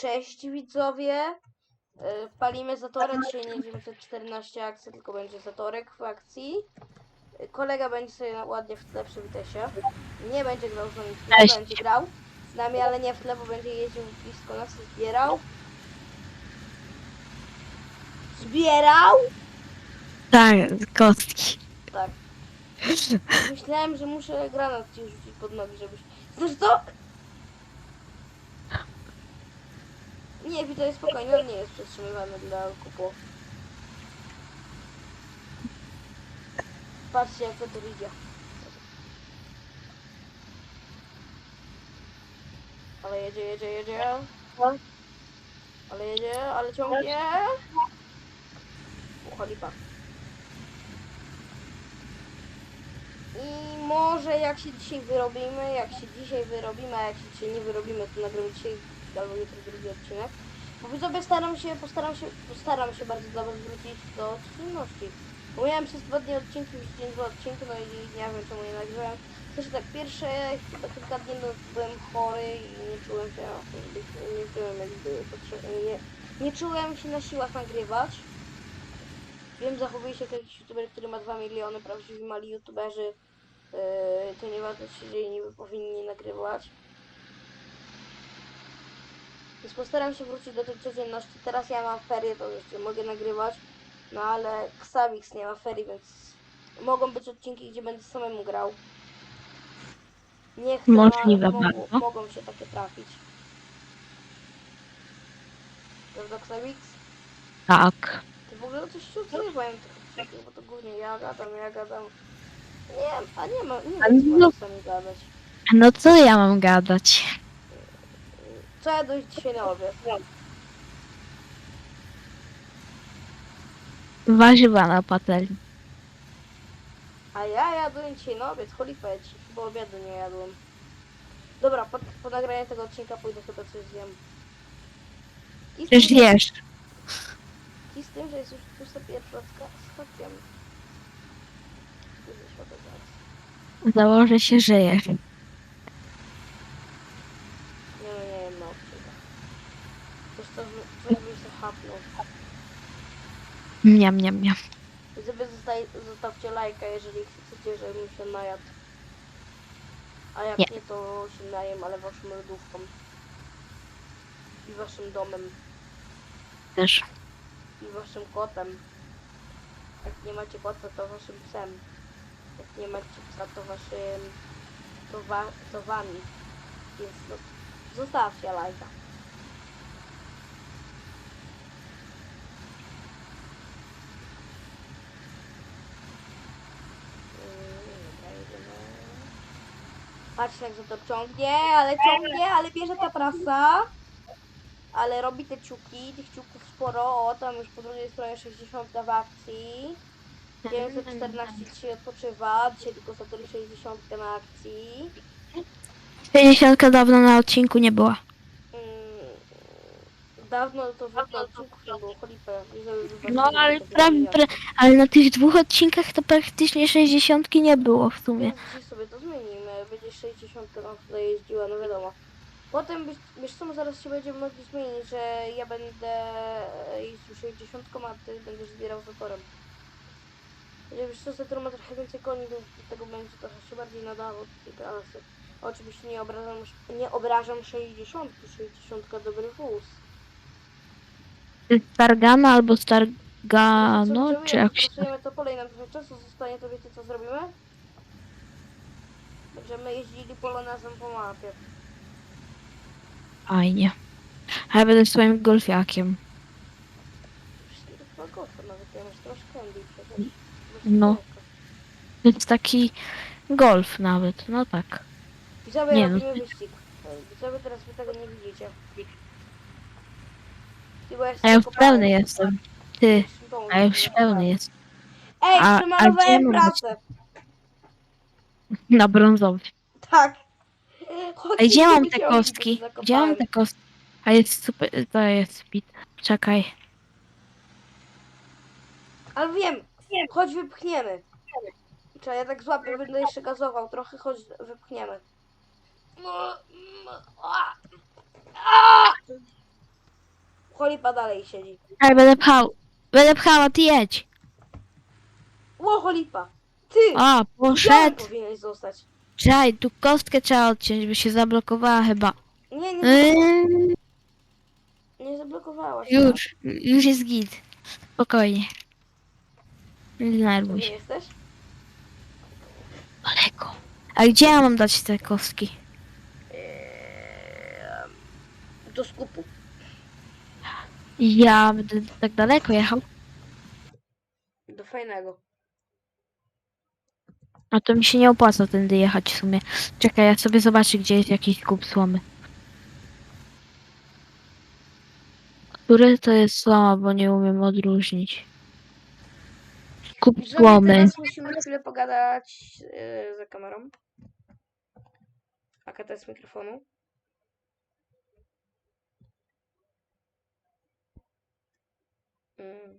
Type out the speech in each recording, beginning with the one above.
Cześć widzowie. E, Palimy zatorek, dzisiaj nie 914 akcji, tylko będzie zatorek w akcji. E, Kolega będzie sobie ładnie w tle, przywitaj się. Nie będzie grał z nami w tle, Cześć. będzie grał z nami, ale nie w tle, bo będzie jeździł blisko nas i zbierał. Zbierał? Tak, kostki. Tak. Myślałem, że muszę granat ci rzucić pod nogi, żebyś... Znasz to? Nie, widzę, spokojnie, on nie jest przetrzymywany dla kupu. Patrzcie, jak to tu idzie. Ale jedzie, jedzie, jedzie. Ale jedzie, ale ciągnie. O, cholipa. I może jak się dzisiaj wyrobimy, jak się dzisiaj wyrobimy, a jak się dzisiaj nie wyrobimy, to nagramy dzisiaj albo jutro drugi odcinek. Bo widzowie staram się, postaram się, postaram się bardzo dla was wrócić do codzienności. Bo miałem przez dwa dni odcinki, już dzień dwa odcinki, no i nie wiem czemu nie nagrywałem. Też tak pierwsze kilka dni no, byłem chory i nie czułem się, nie czułem jakby nie, nie czułem się na siłach nagrywać. Wiem, zachowuje się jak jakiś youtuber, który ma 2 miliony, prawdziwi mali youtuberzy. Yy, to nie czy się niby powinni nagrywać. Więc postaram się wrócić do tej codzienności. Teraz ja mam ferie, to jeszcze mogę nagrywać. No ale Xavix nie ma ferii, więc mogą być odcinki, gdzie będę samemu grał. Nie chcę, no, ale Możliwe mogą, bardzo. mogą się takie trafić. Prawda, Xavix? Tak. Ty w ogóle coś się odzywają tych odcinków, bo to głównie ja gadam, ja gadam. Nie, a nie ma, nie ma co no- gadać. No co ja mam gadać? Co ja dojść dzisiaj na obiad? Warzywa na patelni. A ja jadłem dzisiaj na obiad, cholipa, ja dzisiaj chyba obiadu nie jadłem. Dobra, po, po nagraniu tego odcinka pójdę chyba coś zjem. I z, Przecież tym, że, jesz. I z tym, że jest już 21 z hakiem. Pójdę się odebrać. Założę się, że jesz. Nie no, nie wiem na odcinka. To, coś bym się hapnął. Miam, miam, miam. Żeby zostaj, zostawcie lajka, jeżeli chcecie, żebym się najadł. A jak nie, Nie. to się najem, ale waszą lodówką. I waszym domem. Też. I waszym kotem. Jak nie macie kota, to waszym psem. Jak nie macie psa, to waszym... To, wa, to wami. Więc no, zostawcie lajka. Dobra, jedziemy. Patrzcie jak za to ciągnie, ale ciągnie, ale bierze ta trasa. Ale robi te ciuki, tych ciuków sporo. O, tam już po drugiej stronie 60 w akcji. 914 dzisiaj odpoczywa, dzisiaj tylko Saturn 60 na akcji. 50 dawno na odcinku nie była. Dawno to w ogóle odcinków nie było, cholipę. No ale, prawie, pra, ale na tych dwóch odcinkach to praktycznie 60 nie było w sumie. Więc dzisiaj sobie to zmienimy, będzie 60 nam tutaj jeździła, no wiadomo. Potem, wiesz, co, zaraz się będziemy mogli zmienić, że ja będę jeździł 60, a ty będziesz zbierał. Że Wiesz co, zator ma trochę więcej koni, więc do tego będzie trochę się bardziej nadało do tej trasy. Oczywiście nie obrażam, nie obrażam 60, 60 dobry wóz. Stargano albo Stargano, No, czy jak się... Pracujemy to pole i nam trochę czasu zostanie, to wiecie co zrobimy? Będziemy jeździli polonezem po mapie. Fajnie. A ja będę swoim golfiakiem. Chyba gofa nawet, ja masz troszkę przecież. No. Jest taki golf nawet, no tak. Widzowie, Nie, no. robimy wyścig. Widzowie, teraz wy tego nie widzicie. Bo A ja już pełny jestem. Ty, Tą- a ja już pełny jest. Ej, A- a przemalowałem mam pracę. Na brązowy. Tak. A Chodźcie, gdzie mam te kostki? Gdzie mam te kostki? A jest super, to jest bit. Czekaj. Ale wiem, chodź wypchniemy. Czekaj, ja tak złapię, będę jeszcze gazował trochę, chodź wypchniemy. No, a, a. Cholipa dalej siedzi. Ale będę pchał. Będę pchała, ty jedź. Ło, cholipa! Ty! Tam poszedł. powinieneś zostać. Czekaj, tu kostkę trzeba odciąć, by się zablokowała chyba. Nie, nie, Yy, nie zablokowałaś. już, już jest git. Spokojnie. Nie denerwuj się. jesteś? Daleko. A gdzie ja mam dać te kostki? Eee, do skupu. Ja będę tak daleko jechał. Do fajnego. A to mi się nie opłaca tędy jechać w sumie. Czekaj, ja sobie zobaczę, gdzie jest jakiś kup słomy. Który to jest słoma, bo nie umiem odróżnić. Kup Widzowie, słomy. teraz musimy chwilę pogadać yy, za kamerą. To jest mikrofonu? Mm.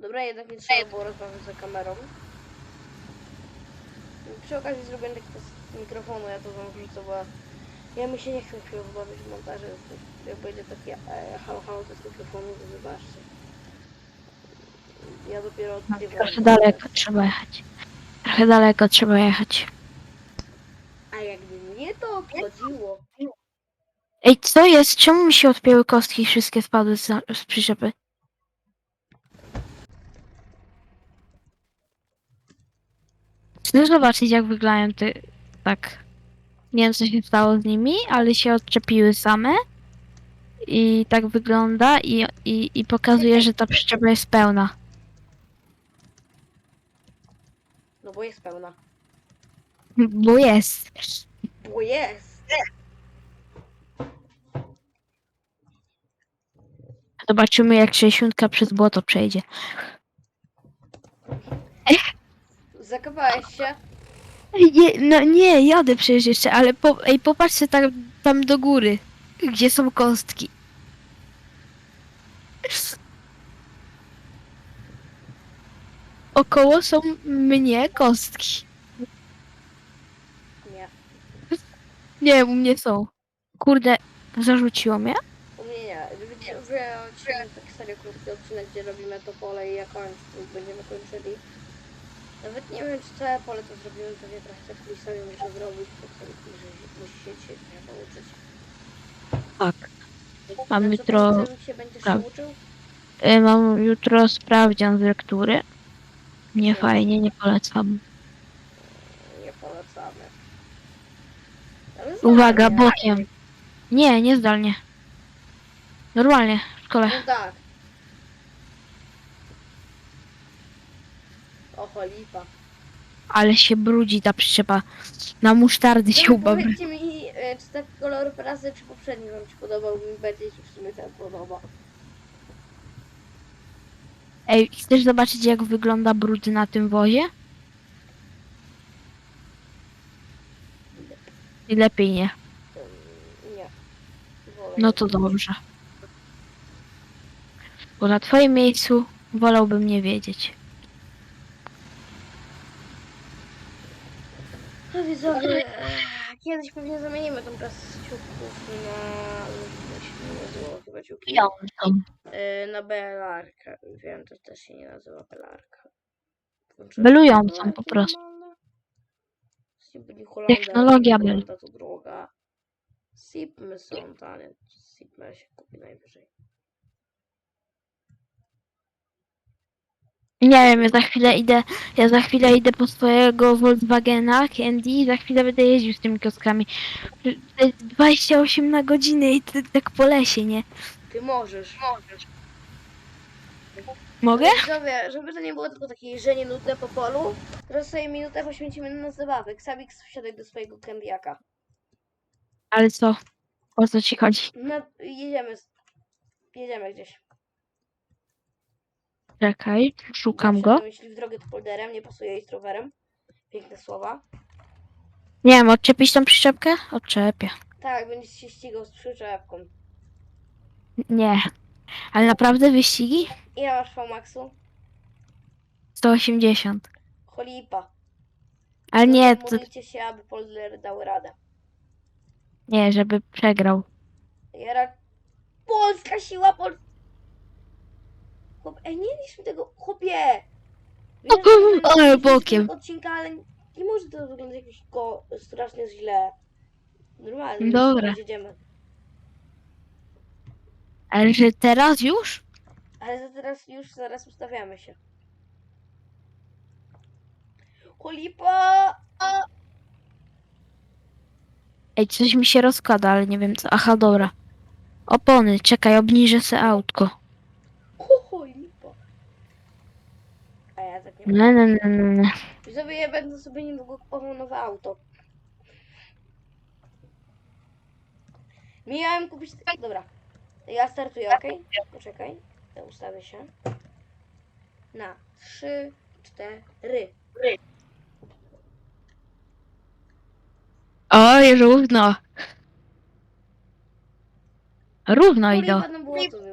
Dobra, jednak nie trzeba było rozmawiać za kamerą. Przy okazji zrobię taki test mikrofonu, ja to wam wrzucę, bo ja mi się nie chcę chwilę bawić w montaży. Jak będzie takie e, halo halo test mikrofonu, to wybaczcie. Ja dopiero odkrywam. Trochę daleko trzeba jechać. Trochę daleko trzeba jechać. A jakby mnie to obchodziło. Ej, co jest? Czemu mi się odpięły kostki i wszystkie spadły z, z przyczepy? Chcę zobaczyć, jak wyglądają te... Tak. Nie wiem, co się stało z nimi, ale się odczepiły same. I tak wygląda i, i, i pokazuje, że ta przyczepa jest pełna. No bo jest pełna. Bo jest. Bo jest. Zobaczymy, jak 60 przez błoto przejdzie. Zakopałeś się. Nie, no nie, jadę przecież jeszcze, ale po, ej, popatrzcie tam, tam do góry, gdzie są kostki. Około są mnie kostki. Nie. Nie, u mnie są. Kurde, zarzuciło mnie? Wiecie, Wyjąć taki serio krótki odcinek, gdzie robimy to pole i ja kończę, będziemy kończyli. Nawet nie wiem, czy całe pole to zrobimy, pewnie trochę tak kulisami muszę zrobić, bo sobie musi- się dzisiaj trochę nauczyć. Tak. Mam Na jutro się będziesz prawo. uczył? Y, Mam jutro sprawdzian z lektury. Nie fajnie, nie polecam. Nie polecamy. Uwaga, bokiem. Nie, nie zdalnie. Normalnie, w szkole. No tak. Oho, lipa. Ale się brudzi ta przyczepa. Na musztardy się No, ubawi. powiedzcie mi, e, czy ten kolor prasy, czy poprzedni wam się podobał mi bardziej, czy w sumie ten podoba. Ej, chcesz zobaczyć jak wygląda brud na tym wozie? I lepiej nie. Ym, nie. Wolę No to dobrze. Bo na twoim miejscu wolałbym nie wiedzieć. No widzowie, e, kiedyś pewnie zamienimy tą prasę z ciuchów na... Się nie nazywa chyba ciuki? E, na belarkę. Wiem, to też się nie nazywa belarka. Włączyłem Belującą po prostu. Sipli Holanda, Technologia bel. Holanda to droga. Sipmy są tanie. Sipmy się kupi najwyżej. Nie wiem, ja za chwilę idę, ja za chwilę idę po swojego Volkswagena Candy i za chwilę będę jeździł z tymi kioskami. To jest 28 na godzinę i ty, tak po lesie, nie? Ty możesz. Mogę? Ale Widzowie, żeby to nie było tylko takie jeżdżenie nudne po polu, teraz sobie minutę poświęcimy na zabawę. Ksawik wsiadaj do swojego kędiaka. Ale co? O co ci chodzi? No, jedziemy. Jedziemy gdzieś. Czekaj, szukam go. Jeśli w drogę to polderem, nie pasuje iść rowerem. Piękne słowa. Nie wiem, odczepić tą przyczepkę? Odczepię. Tak, będziesz się ścigał z przyczepką. Nie. Ale naprawdę wyścigi? Ile masz V-Maxu? 180. Cholipa. Ale nie, to Modlcie się, aby polder dał radę. nie, żeby przegrał. Ja ra... Polska siła Pol... Chłop... Ej, nie liczmy mi tego, chłopie! Wiem, że to Ale bokiem. odcinka, ale nie może to wyglądać jakoś go strasznie źle. Normalnie. Dobra. już Jedziemy. Ale że teraz już? Ale za teraz już zaraz ustawiamy się. Cholipa! Ej, coś mi się rozkłada, ale nie wiem co. Aha, dobra. Opony, czekaj, obniżę se autko. Cholipa. A ja tak nie Ne, ne, ne, ne, ne. Widzowie, ja będę sobie niedługo kupował nowe auto. Miałem kupić... Dobra. Ja startuję, ok? Poczekaj. Ja ustawię się. Na trzy, cztery. Oj, równo. Równo idą. Kurwa, no było to było.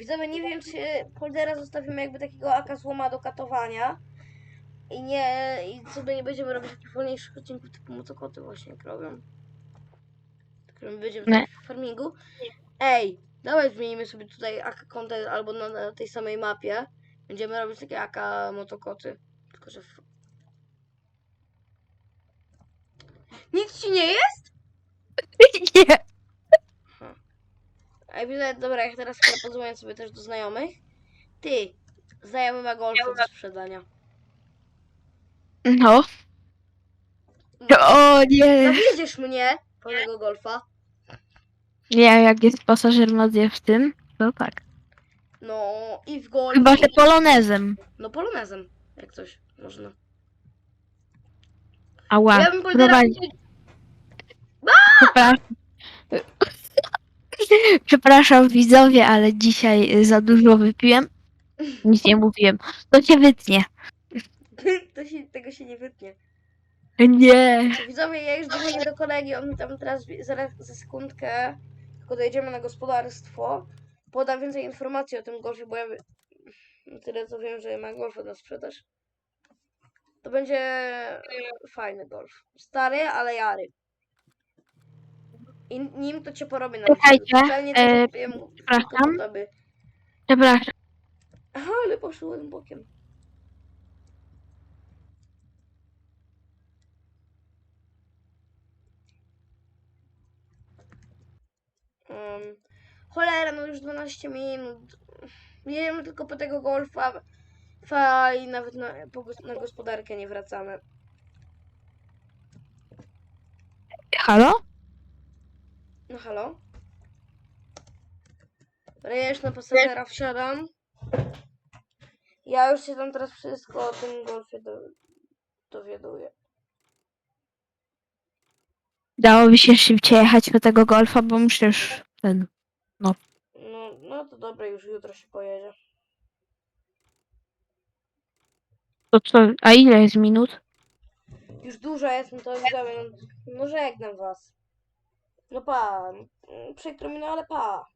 Widzowie, nie wiem, czy Holdera zostawimy jakby takiego aka złoma do katowania. I nie, i sobie nie będziemy robić takich wolniejszych odcinków typu motokoty właśnie jak robią. Którym będziemy Nie. w farmingu. Ej, dawaj zmienimy sobie tutaj aka content albo na, na tej samej mapie. Będziemy robić takie aka motokoty. Tylko, że... w- Nic ci nie jest? Nie. Widzę, dobra, jak teraz chyba podzwonię sobie też do znajomych. Ty, znajomy ma golfa do sprzedania. No. O nie. Zawieziesz mnie po tego golfa? Nie, jak jest pasażer Mazia w tym, to tak. No i w golf. Chyba, że polonezem. No polonezem, jak coś można. Ała. Ja bym powiedziała, prowadzi. Przepraszam. Przepraszam widzowie, ale dzisiaj y, za dużo wypiłem. Nic nie mówiłem. To się wytnie. to się, tego się nie wytnie. Nie. Widzowie, ja już dzwonię do kolegi, on tam teraz zaraz za sekundkę, tylko dojedziemy na gospodarstwo, poda więcej informacji o tym golfie, bo ja wy- tyle co wiem, że ma golfa na sprzedaż. To będzie fajny golf. Stary, ale jary. I nim to cię porobię na Słuchajcie, Specjalnie to e, kupiłem tylko przepraszam. po tobie. Przepraszam. Aha, ale poszłem bokiem. Um, cholera, no już 12 minut. Jedziemy tylko po tego golfa. Fa i nawet na, po, gos- na gospodarkę nie wracamy. Halo? No halo? Już na pasażera wsiadam. Ja już się tam teraz wszystko o tym golfie do, dowiaduję. Dałoby się szybciej jechać po tego golfa, bo muszę już ten. No, no to dobra, już jutro się pojedzie. To co? A ile jest minut? Już dużo jest, no to widzowie, no, no żegnam was. No pa, mm, przykro mi, no ale pa.